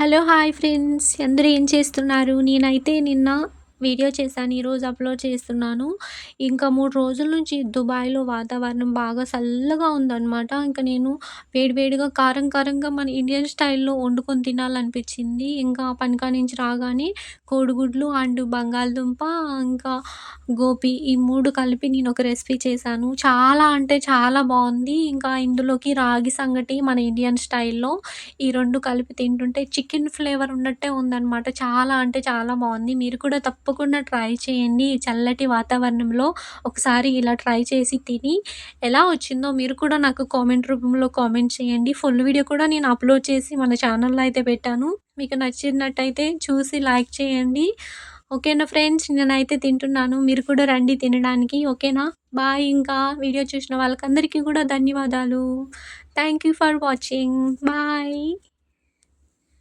Hello hi friends అందరూ ఏం చేస్తున్నారు? నేనైతే నిన్న వీడియో చేశాను ఈరోజు అప్లోడ్ చేస్తున్నాను. ఇంకా మూడు రోజుల నుంచి దుబాయ్లో వాతావరణం బాగా చల్లగా ఉందన్నమాట. ఇంకా నేను వేడివేడిగా కారం కారంగా మన ఇండియన్ స్టైల్లో వండుకొని తినాలనిపించింది. ఇంకా పనికా నుంచి రాగానే కోడిగుడ్లు అండ్ బంగాళదుంప ఇంకా గోపి ఈ మూడు కలిపి నేను ఒక రెసిపీ చేశాను. చాలా అంటే చాలా బాగుంది. ఇంకా ఇందులోకి రాగి సంగటి మన ఇండియన్ స్టైల్లో ఈ రెండు కలిపి తింటుంటే చికెన్ ఫ్లేవర్ ఉన్నట్టే ఉందన్నమాట. చాలా అంటే చాలా బాగుంది. మీరు కూడా తప్పకుండా ట్రై చేయండి. ఈ చల్లటి వాతావరణంలో ఒకసారి ఇలా ట్రై చేసి తిని ఎలా వచ్చిందో మీరు కూడా నాకు కామెంట్ రూపంలో కామెంట్ చేయండి. ఫుల్ వీడియో కూడా నేను అప్లోడ్ చేసి మన ఛానల్లో అయితే పెట్టాను. మీకు నచ్చినట్టయితే చూసి లైక్ చేయండి. ఓకేనా ఫ్రెండ్స్? నేనైతే తింటున్నాను. మీరు కూడా రండి తినడానికి. ఓకేనా? బాయ్ ఇంకా. వీడియో చూసిన వాళ్ళకందరికీ కూడా ధన్యవాదాలు. Thank you for watching. Bye.